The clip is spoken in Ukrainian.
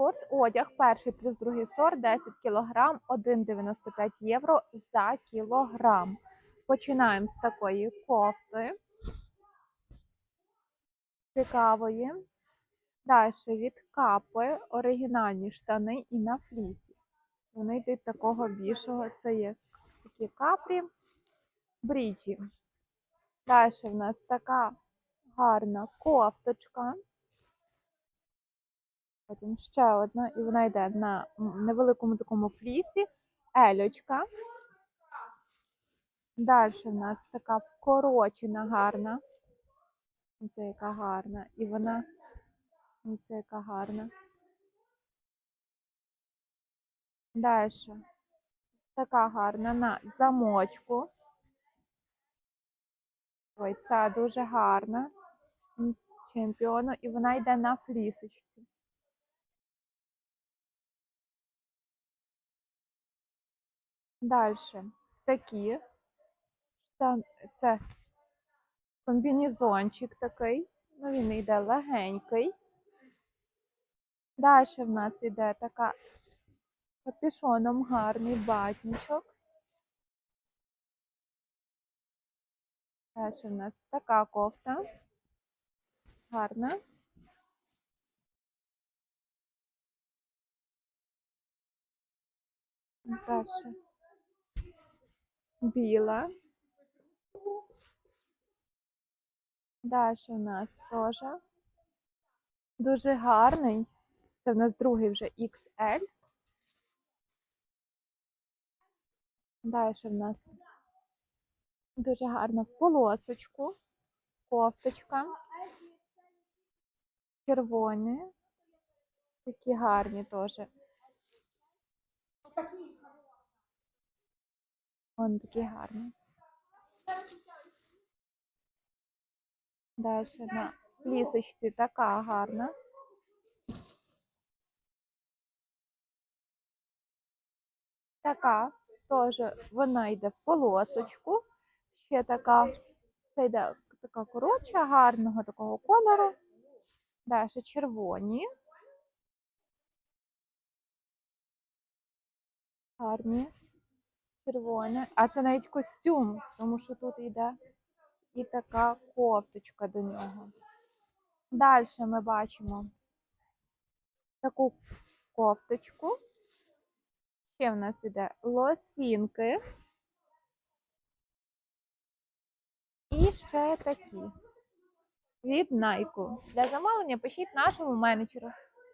Спортодяг, перший плюс другий сорт, 10 кг, 1,95 євро за кілограм. Починаємо з такої кофти. Цікавої. Далі від капи оригінальні штани і на флісі. Вони йдуть такого більшого. Це є такі капрі, бріджі. Далі в нас така гарна кофточка. Потім ще одна, і вона йде на невеликому такому флісі, елючка. Далі в нас така вкорочена гарна. Це яка гарна. І вона, це яка гарна. Далі. Така гарна на замочку. Ой, ця дуже гарна. Чемпіону. І вона йде на флісочці. Далі такі. Це комбінезончик такий. Ну, він йде легенький. Далі в нас йде така з капюшоном гарний батничок. Далі в нас така кофта. Гарна. Далі. Біла. Далі у нас теж дуже гарний. Це в нас другий вже XL. Далі в нас дуже гарна полосочку, кофточка. Червоні. Такі гарні теж. Вон такі гарні. Далі на лісочці така гарна. Така теж вона йде в полосочку. Ще така, це йде така коротша, гарного такого кольору. Далі червоні. Гарні. Червоне. А це навіть костюм, тому що тут йде і така кофточка до нього. Далі ми бачимо таку кофточку. Ще в нас іде лосінки. І ще такі від Nike. Для замовлення пишіть нашому менеджеру.